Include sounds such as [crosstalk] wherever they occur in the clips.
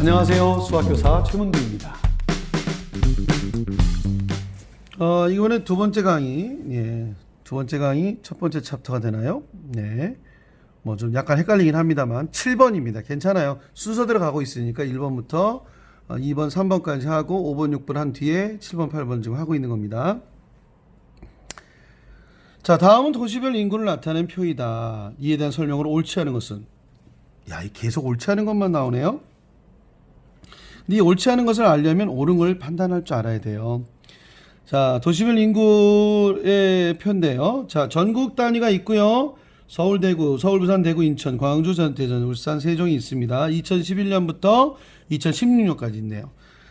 안녕하세요. 수학교사 최문규입니다. 어, 이번에 두 번째 강의, 예, 두 번째 강의 첫 번째 챕터가 되나요? 네. 뭐 좀 약간 헷갈리긴 합니다만 7번입니다. 괜찮아요. 순서대로 가고 있으니까 1번부터 2번, 3번까지 하고 5번, 6번 한 뒤에 7번, 8번 지금 하고 있는 겁니다. 자, 다음은 도시별 인구를 나타낸 표이다. 이에 대한 설명으로 옳지 않은 것은 야, 이 계속 옳지 않은 것만 나오네요. 이 옳지 않은 것을 알려면 옳은 걸 판단할 줄 알아야 돼요. 자, 도시별 인구의 표인데요. 자, 전국 단위가 있고요. 서울, 대구, 서울, 부산, 대구, 인천, 광주, 전, 대전, 울산, 세종이 있습니다. 2011년부터 2016년까지 있네요.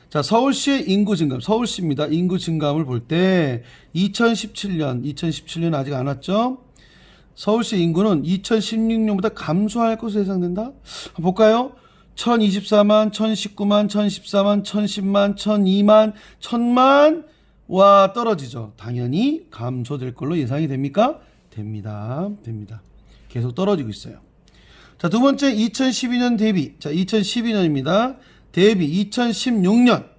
자, 서울시의 인구 증감, 서울시입니다. 인구 증감을 볼 때 2017년, 2017년 아직 안 왔죠? 서울시 인구는 2016년보다 감소할 것으로 예상된다? 볼까요? 1024만, 1019만, 1014만, 1010만, 1002만, 1000만 와 떨어지죠. 당연히 감소될 걸로 예상이 됩니까? 됩니다. 됩니다. 계속 떨어지고 있어요. 자, 두 번째 2012년 대비. 자, 2012년입니다. 대비 2016년.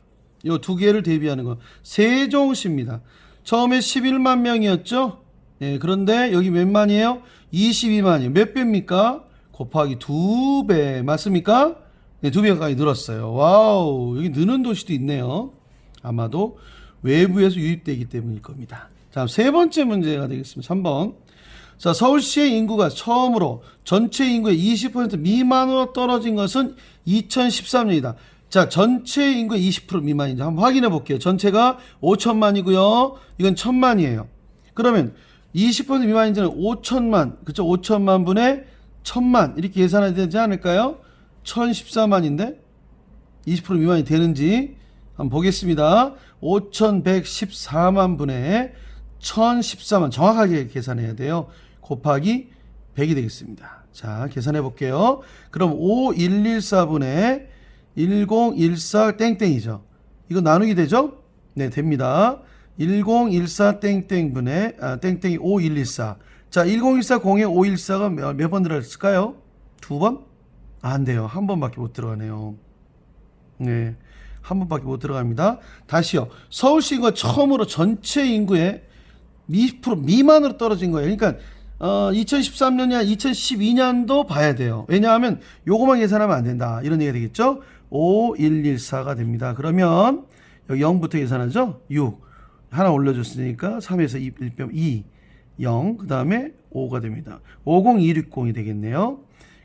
요 두 개를 대비하는 거. 세종시입니다. 처음에 11만 명이었죠? 예, 그런데 여기 몇 만이에요? 22만이요. 몇 배입니까? 곱하기 두 배. 맞습니까? 네, 두 배 가까이 늘었어요. 와우. 여기 느는 도시도 있네요. 아마도 외부에서 유입되기 때문일 겁니다. 자, 세 번째 문제가 되겠습니다. 3번. 자, 서울시의 인구가 처음으로 전체 인구의 20% 미만으로 떨어진 것은 2013년이다. 자, 전체 인구의 20% 미만인지 한번 확인해 볼게요. 전체가 5천만이고요. 이건 천만이에요. 그러면 20% 미만인지는 5천만, 그쵸? 5천만 분의 천만 이렇게 계산해야 되지 않을까요? 1014만인데 20% 미만이 되는지 한번 보겠습니다. 5114만 분의 1014만 정확하게 계산해야 돼요. 곱하기 100이 되겠습니다. 자, 계산해 볼게요. 그럼 5114분의 1014 땡땡이죠. 이거 나누기 되죠? 네, 됩니다. 1014 땡땡분의 아, 땡땡이 5114. 자, 1014 공에 514가 몇, 몇번 들어갔을까요? 두 번? 아, 안 돼요. 한 번밖에 못 들어가네요. 네. 한 번밖에 못 들어갑니다. 다시요. 서울시 인구가 처음으로 전체 인구의 20% 미만으로 떨어진 거예요. 그러니까 어, 2013년이나 2012년도 봐야 돼요. 왜냐하면 요거만 계산하면 안 된다. 이런 얘기가 되겠죠? 5114가 됩니다. 그러면 여기 0부터 계산하죠? 6. 하나 올려줬으니까 3에서 2, 1점 2, 0. 그 다음에 5가 됩니다. 50260이 되겠네요.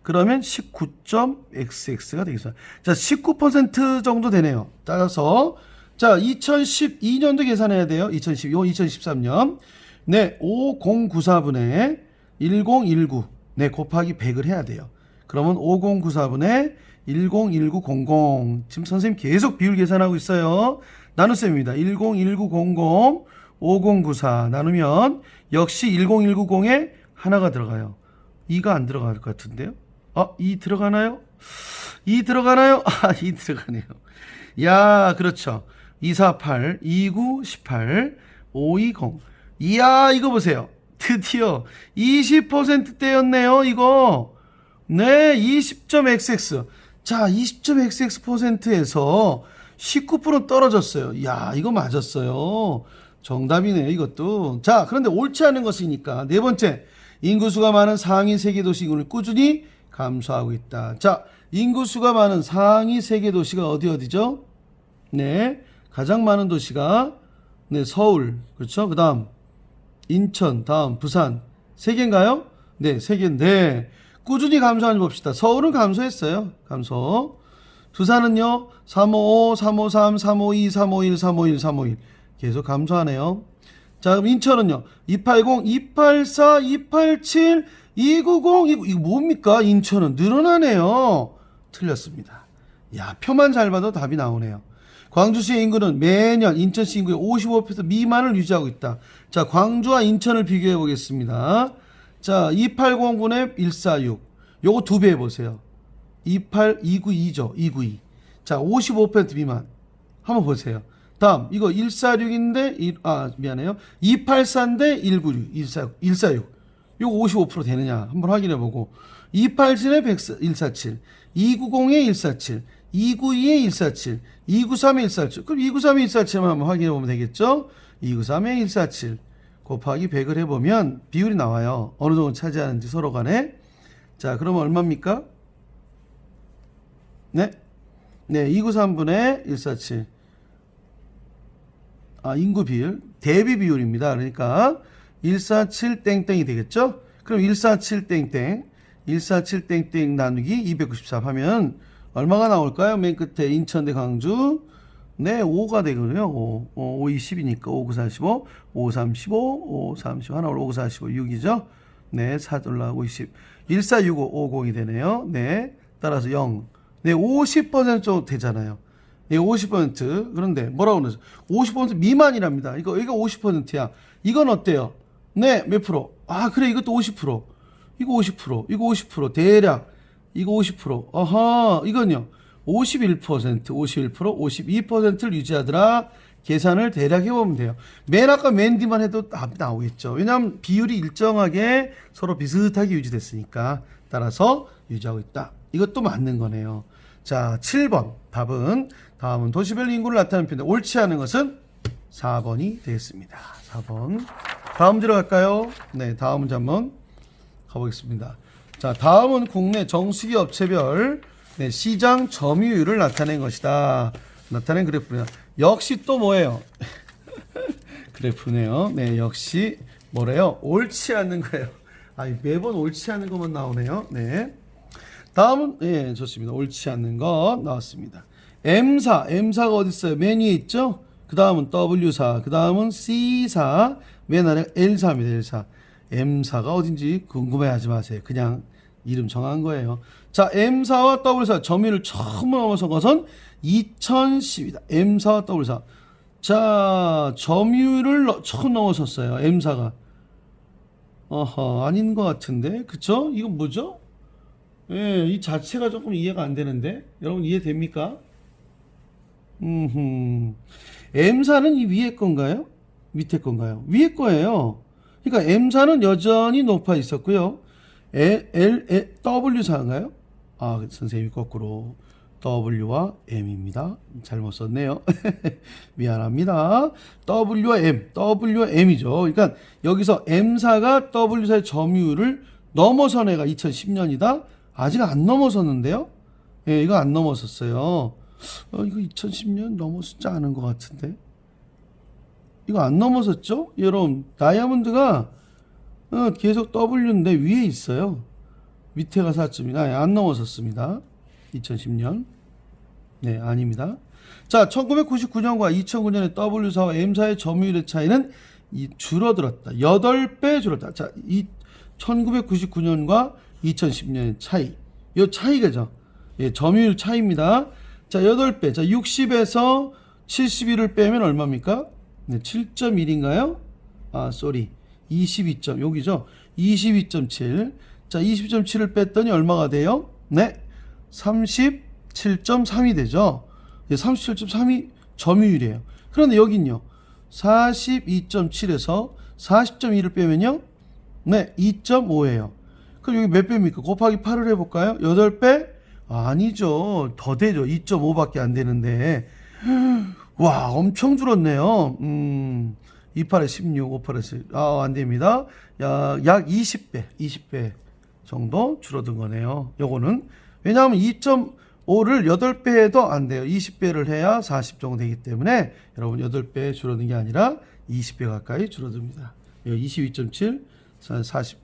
그러면 19.xx가 되겠습니다. 자, 19% 정도 되네요. 따라서 자, 2012년도 계산해야 돼요. 2012, 2013년. 네, 5094분의 1019. 네, 곱하기 100을 해야 돼요. 그러면 5094분의 101900. 지금 선생님 계속 비율 계산하고 있어요. 나눗셈입니다. 101900 5094 나누면 역시 10190에 하나가 들어가요. 2가 안 들어갈 것 같은데요? [laughs] 아, 2 들어가나요? 2 들어가나요? 아, 2 들어가네요. 야, 그렇죠. 248, 29, 18, 520. 이야, 이거 보세요. 드디어 20%대였네요, 이거. 네, 20.xx. 자, 20.xx%에서 19% 떨어졌어요. 야, 이거 맞았어요. 정답이네요, 이것도. 자, 그런데 옳지 않은 것이니까. 네 번째, 인구수가 많은 상위 세계 도시 인구를 꾸준히 감소하고 있다. 자, 인구수가 많은 상위 세계 도시가 어디 어디죠? 네, 가장 많은 도시가 네 서울 그렇죠. 그다음 인천, 다음 부산 세 개인가요? 네, 세 개인데 꾸준히 감소하는 봅시다. 서울은 감소했어요. 감소. 부산은요 355, 353, 352, 351, 351, 351 계속 감소하네요. 자, 그럼 인천은요 280, 284, 287, 290 이거, 뭡니까? 인천은 늘어나네요. 틀렸습니다. 야, 표만 잘 봐도 답이 나오네요. 광주시의 인구는 매년 인천시 인구의 55% 미만을 유지하고 있다. 자, 광주와 인천을 비교해 보겠습니다. 자, 2809의 146. 요거 두 배 해보세요. 28, 292죠. 292. 자, 55% 미만. 한번 보세요. 다음, 이거 146인데, 아, 미안해요. 284인데 196, 146. 146. 요거 55% 되느냐 한번 확인해 보고 287에 147, 290에 147, 292에 147, 293에 147. 그럼 293에 147만 한번 확인해 보면 되겠죠? 293에 147 곱하기 100을 해보면 비율이 나와요. 어느 정도 차지하는지 서로 간에. 자, 그러면 얼마입니까? 네. 네, 293분의 147. 아, 인구 비율, 대비 비율입니다. 그러니까 147 땡땡이 되겠죠? 그럼 147 땡땡, 147 땡땡 나누기 293 하면 얼마가 나올까요? 맨 끝에 인천 대 광주. 네, 5가 되거든요. 5, 5, 5 20이니까 5, 9, 45, 5, 35, 5, 35, 하나 올라 5, 45, 6이죠? 네, 4 올라가고 20. 1465, 50이 되네요. 네, 따라서 0. 네, 50% 정도 되잖아요. 예, 50% 그런데 뭐라고 그러죠? 50% 미만이랍니다. 이거 이거 50%야. 이건 어때요? 네, 몇 프로? 아, 그래 이것도 50%. 이거 50%. 이거 50%. 대략 이거 50%. 어허, 이건요. 51%, 51%, 52%를 유지하더라. 계산을 대략 해보면 돼요. 맨 아까 맨 뒤만 해도 답이 나오겠죠. 왜냐하면 비율이 일정하게 서로 비슷하게 유지됐으니까 따라서 유지하고 있다. 이것도 맞는 거네요. 자, 7번 답은 다음은 도시별 인구를 나타내는 표인데 옳지 않은 것은 4번이 되겠습니다. 4번. 다음 들어갈까요? 네, 다음 문제 한번 가보겠습니다. 자, 다음은 국내 정수기 업체별 네, 시장 점유율을 나타낸 것이다. 나타낸 그래프입니다. 역시 또 뭐예요? [laughs] 그래프네요. 네, 역시 뭐래요? 옳지 않는 거예요. 아, 매번 옳지 않은 것만 나오네요. 네. 다음은 예, 좋습니다. 옳지 않는 거 나왔습니다. M사, M사가 어디 있어요? 맨 위에 있죠? 그 다음은 W사, 그 다음은 C사, 맨 아래가 L사입니다. L사. M사가 어딘지 궁금해하지 마세요. 그냥 이름 정한 거예요. 자, M사와 W사 점유율 처음 넘어선 것은 2010이다. M사와 W사. 자, 점유율을 너- 처음 넘어섰어요. M사가. 어허, 아닌 것 같은데. 그쵸? 이건 뭐죠? 예, 이 자체가 조금 이해가 안 되는데. 여러분 이해됩니까? 음, M사는 이 위에 건가요? 밑에 건가요? 위에 거예요. 그러니까 M사는 여전히 높아 있었고요. L, L, W사인가요? 아, 선생님이 거꾸로 W와 M입니다. 잘못 썼네요. [laughs] 미안합니다. W와 M, W와 M이죠. 그러니까 여기서 M사가 W사의 점유율을 넘어선 애가 2010년이다. 아직 안 넘어섰는데요. 예, 이거 안 넘어섰어요. 어, 이거 2010년 넘어섰지 않은 것 같은데. 이거 안 넘어섰죠? 여러분, 다이아몬드가 어, 계속 W인데 위에 있어요. 밑에가 4점이나 안 넘어섰습니다. 2010년. 네, 아닙니다. 자, 1999년과 2009년의 W사와 M사의 점유율의 차이는 이 줄어들었다. 8배 줄었다. 자, 이 1999년과 2010년의 차이. 요 차이가죠. 예, 점유율 차이입니다. 자, 8배. 자, 60에서 71을 빼면 얼마입니까? 네, 7.1인가요? 아, 쏘리. 22 점. 여기죠. 22.7. 자, 22.7을 뺐더니 얼마가 돼요? 네. 37.3이 되죠. 예, 37.3이 점유율이에요. 그런데 여긴요. 42.7에서 40.1을 빼면요. 네, 2.5예요. 그럼 여기 몇 배입니까? 곱하기 8을 해볼까요? 8배? 아니죠. 더 되죠. 2.5밖에 안 되는데. 와, 엄청 줄었네요. 음, 28에 16, 58에 10. 아, 안 됩니다. 야, 약 20배, 20배 정도 줄어든 거네요. 요거는. 왜냐하면 2.5를 8배 해도 안 돼요. 20배를 해야 40 정도 되기 때문에 여러분 8배 줄어든 게 아니라 20배 가까이 줄어듭니다. 22.7, 40,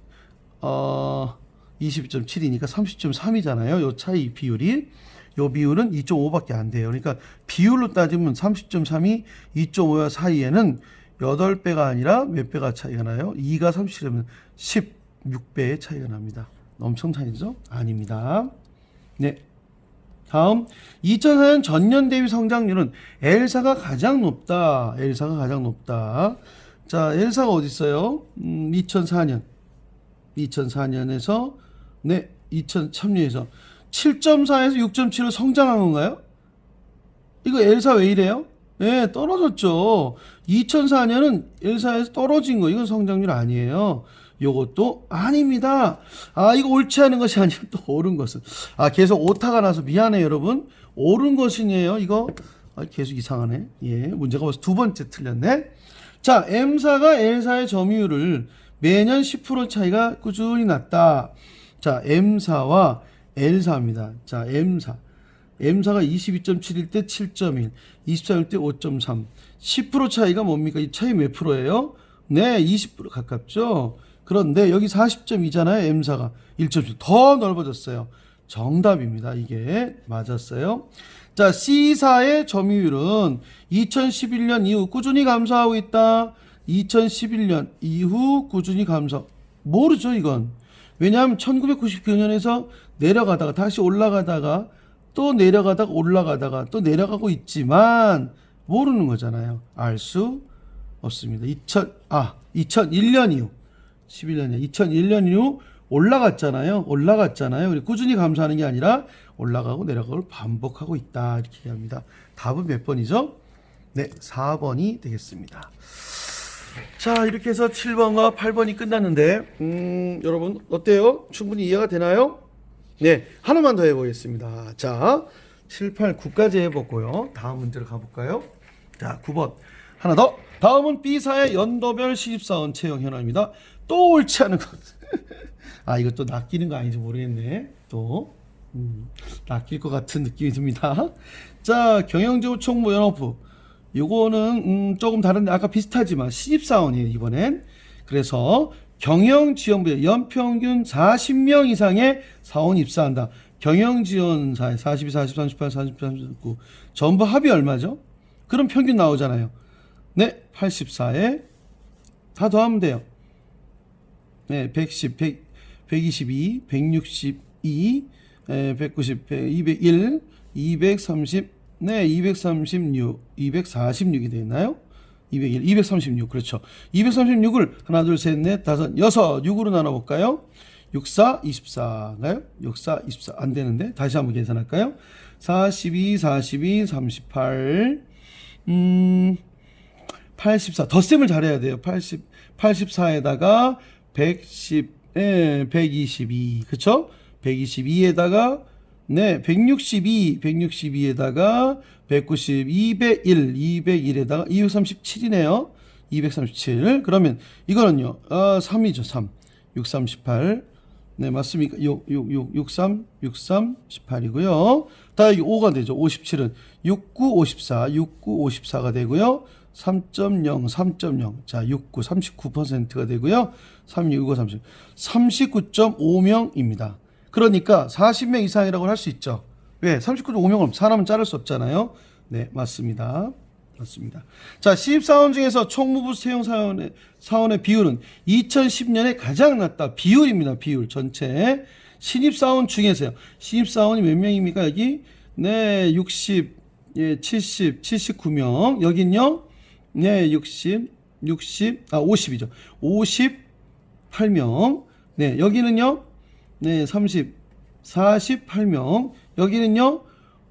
어, 22.7이니까 30.3이잖아요. 요 차이 비율이. 요 비율은 2.5밖에 안 돼요. 그러니까 비율로 따지면 30.3이 2.5와 사이에는 8배가 아니라 몇 배가 차이가 나요? 2가 37이면 16배의 차이가 납니다. 엄청 차이죠? 아닙니다. 네. 다음 2004년 전년 대비 성장률은 엘사가 가장 높다. 엘사가 가장 높다. 자, 엘사가 어디 있어요? 음, 2004년. 2004년에서 네, 2003년에서 7.4에서 6.7로 성장한 건가요? 이거 엘사 왜 이래요? 예, 떨어졌죠. 2004년은 엘사에서 떨어진 거. 이건 성장률 아니에요. 요것도 아닙니다. 아, 이거 옳지 않은 것이 아니고 또 옳은 것은. 아, 계속 오타가 나서 미안해요, 여러분. 옳은 것이네요, 이거. 아, 계속 이상하네. 예, 문제가 벌써 두 번째 틀렸네. 자, M사가 L사의 점유율을 매년 10% 차이가 꾸준히 났다. 자, M사와 L사입니다. 자, M사. M사가 22.7일 때 7.1, 24일 때 5.3. 10% 차이가 뭡니까? 이 차이 몇 프로예요? 네, 20% 가깝죠? 그런데 여기 40.2잖아요. M사가 1.7. 더 넓어졌어요. 정답입니다. 이게 맞았어요. 자, C사의 점유율은 2011년 이후 꾸준히 감소하고 있다. 2011년 이후 꾸준히 감소. 모르죠, 이건. 왜냐하면 1999년에서 내려가다가 다시 올라가다가 또 내려가다가 올라가다가 또 내려가고 있지만 모르는 거잖아요. 알 수 없습니다. 2000, 아, 2001년 이후. 11년이요. 2001년 이후 올라갔잖아요. 올라갔잖아요. 우리 꾸준히 감소하는 게 아니라 올라가고 내려가고 반복하고 있다. 이렇게 얘기합니다. 답은 몇 번이죠? 네, 4번이 되겠습니다. 자, 이렇게 해서 7번과 8번이 끝났는데, 음, 여러분, 어때요? 충분히 이해가 되나요? 네, 하나만 더 해보겠습니다. 자, 7, 8, 9까지 해보고요. 다음 문제로 가볼까요? 자, 9번. 하나 더. 다음은 B사의 연도별 시집사원 채용 현황입니다. 또 옳지 않은 것. [laughs] 아, 이것도 낚이는 거 아닌지 모르겠네. 또. 음, 낚일 것 같은 느낌이 듭니다. 자, 경영지구 총무 연합부. 요거는 음, 조금 다른데 아까 비슷하지만 신입사원이에요 이번엔. 그래서 경영지원부에 연평균 40명 이상의 사원 입사한다. 경영지원사에 42, 40, 38, 40, 39 전부 합이 얼마죠? 그럼 평균 나오잖아요. 네 84에 다 더하면 돼요. 네 110, 100, 122, 162, 에, 190, 100, 201, 230 네, 236, 246이 되나요? 201, 236, 그렇죠. 236을 하나, 둘, 셋, 넷, 다섯, 여섯, 6으로 나눠볼까요? 6, 4, 24가요? 6, 4, 24. 안 되는데? 다시 한번 계산할까요? 42, 42, 38, 음, 84. 덧셈을 잘해야 돼요. 80, 84에다가 110, 예, 122. 그쵸? 122에다가 네, 162, 162에다가 190, 201, 201에다가 237이네요. 237. 그러면 이거는요. 어, 3이죠. 3. 6, 3, 18. 네, 맞습니까? 6, 6, 6, 63, 63, 18이고요. 다 여기 5가 되죠. 57은 69, 54, 69, 54가 되고요. 3.0, 3.0. 자, 69, 39%가 되고요. 36, 30. 39.5명입니다. 그러니까 40명 이상이라고 할 수 있죠. 왜? 39.5명은 사람은 자를 수 없잖아요. 네, 맞습니다. 맞습니다. 자, 신입사원 중에서 총무부 채용 사원의, 사원의 비율은 2010년에 가장 낮다. 비율입니다. 비율 전체. 신입사원 중에서요. 신입사원이 몇 명입니까? 여기? 네, 60, 예, 70, 79명. 여긴요? 네, 60, 60, 아, 50이죠. 58명. 네, 여기는요? 네, 30, 48명. 여기는요,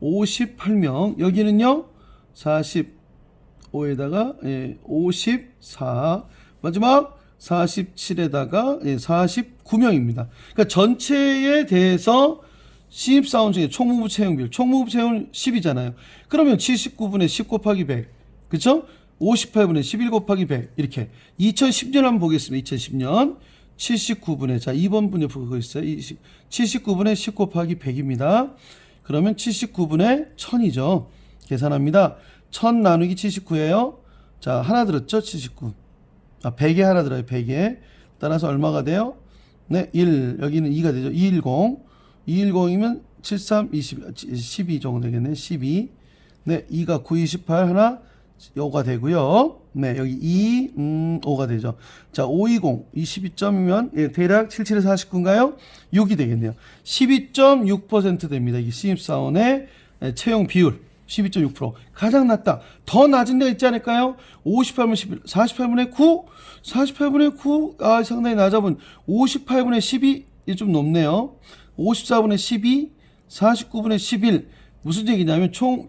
58명. 여기는요, 45에다가, 예, 54. 마지막 47에다가, 예, 49명입니다. 그러니까 전체에 대해서 신입사원 중에 총무부 채용비율, 총무부 채용 10이잖아요. 그러면 79분의 10 곱하기 100. 그쵸? 58분의 11 곱하기 100. 이렇게. 2010년 한번 보겠습니다. 2010년. 79분의 자 2번 분에 보고 있어요. 79분의 10 곱하기 100입니다. 그러면 79분의 1000이죠. 계산합니다. 1000 나누기 79예요. 자 하나 들었죠? 79. 아 100에 하나 들어요. 100에. 따라서 얼마가 돼요? 네, 1 여기는 2가 되죠. 210. 210이면 73 20 12 정도 되겠네. 12. 네, 2가 9 28 하나 5가 되고요. 네, 여기 2, 음, 5가 되죠. 자, 520, 22점이면, 예, 대략 77에 49인가요? 6이 되겠네요. 12.6% 됩니다. 이게 신입사원의 예, 채용 비율. 12.6% 가장 낮다. 더 낮은 데가 있지 않을까요? 58분의 11, 48분의 9, 48분의 9, 아, 상당히 낮아본 58분의 12, 이게 좀 높네요. 54분의 12, 49분의 11. 무슨 얘기냐면 총,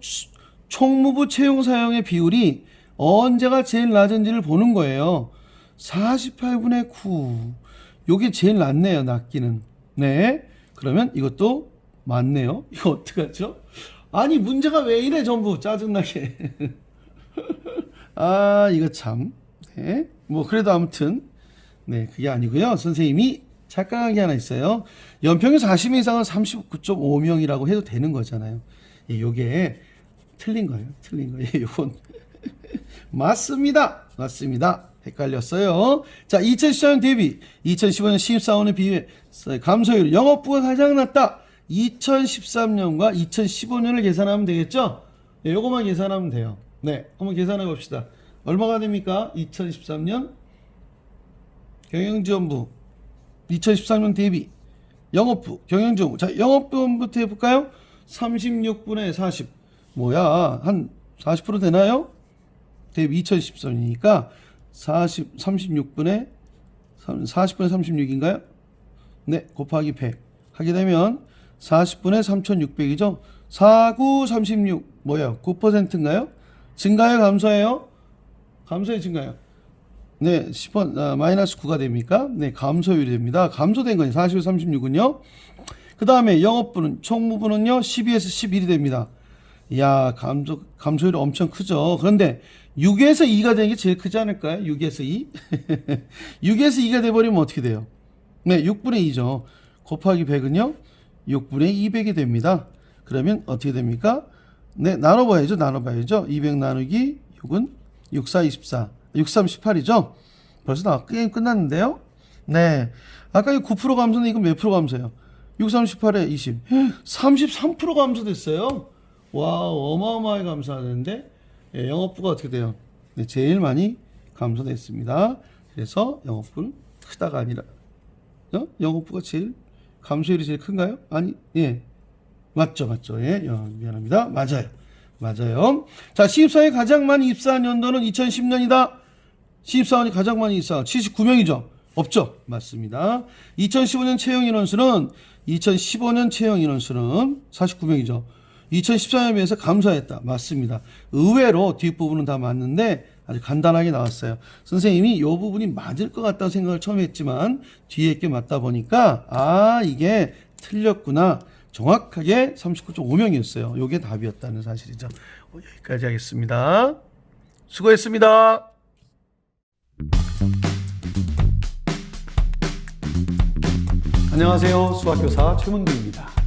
총무부 채용 사용의 비율이 언제가 제일 낮은지를 보는 거예요. 48분의 9. 요게 제일 낫네요, 낫기는. 네. 그러면 이것도 맞네요. [laughs] 이거 어떡하죠? 아니, 문제가 왜 이래, 전부. 짜증나게. [laughs] 아, 이거 참. 네. 뭐, 그래도 아무튼. 네, 그게 아니고요. 선생님이 착각한 게 하나 있어요. 연평균 40명 이상은 39.5명이라고 해도 되는 거잖아요. 예, 요게 틀린 거예요. 틀린 거예요. [laughs] 요건. 맞습니다. 맞습니다. 헷갈렸어요. 자, 2014년 대비 2015년 신입사원에 비해 감소율 영업부가 가장 낮다. 2013년과 2015년을 계산하면 되겠죠? 네, 요거만 계산하면 돼요. 네, 한번 계산해 봅시다. 얼마가 됩니까? 2013년 경영지원부 2013년 대비 영업부 경영지원부 자 영업부부터 해볼까요? 36분의 40 뭐야 한 40% 되나요? 대비 2013이니까 40 36분의 40분의 36인가요? 네 곱하기 100 하게 되면 40분의 3600이죠 49 36 뭐야 9%인가요? 증가요 감소해요? 감소해 증가요? 네, 10번, 아, 마이너스 9가 됩니까? 네, 감소율이 됩니다. 감소된 거니 40, 36은요. 그 다음에 영업부는, 총무부는요, 12에서 11이 됩니다. 이야, 감소, 감소율이 엄청 크죠. 그런데 6에서 2가 되는 게 제일 크지 않을까요? 6에서 2? 6에서 2가 돼버리면 어떻게 돼요? 네, 6분의 2죠. 곱하기 100은요, 6분의 200이 됩니다. 그러면 어떻게 됩니까? 네, 나눠봐야죠. 나눠봐야죠. 200 나누기 6은 6, 4, 24. 6, 3, 18이죠? 벌써 다 게임 끝났는데요? 네. 아까 이 9% 감소는 이건 몇 프로 감소예요? 6, 3, 18에 20. 33% 감소됐어요. 와, 어마어마하게 감소하는데, 예, 영업부가 어떻게 돼요? 네, 제일 많이 감소됐습니다. 그래서 영업부는 크다가 아니라, 어? 영업부가 제일, 감소율이 제일 큰가요? 아니, 예. 맞죠, 맞죠. 예, 어, 미안합니다. 맞아요. 맞아요. 자, 신입사원이 가장 많이 입사한 연도는 2010년이다. 신입사원이 가장 많이 입사한 79명이죠. 없죠. 맞습니다. 2015년 채용 인원수는 2015년 채용 인원수는 49명이죠. 2014년에 비해서 감소했다. 맞습니다. 의외로 뒷부분은 다 맞는데 아주 간단하게 나왔어요. 선생님이 이 부분이 맞을 것 같다는 생각을 처음 했지만 뒤에 게 맞다 보니까 아 이게 틀렸구나. 정확하게 39.5명이었어요. 요게 답이었다는 사실이죠. 어, 여기까지 하겠습니다. 수고했습니다. 안녕하세요. 수학교사 최문규입니다.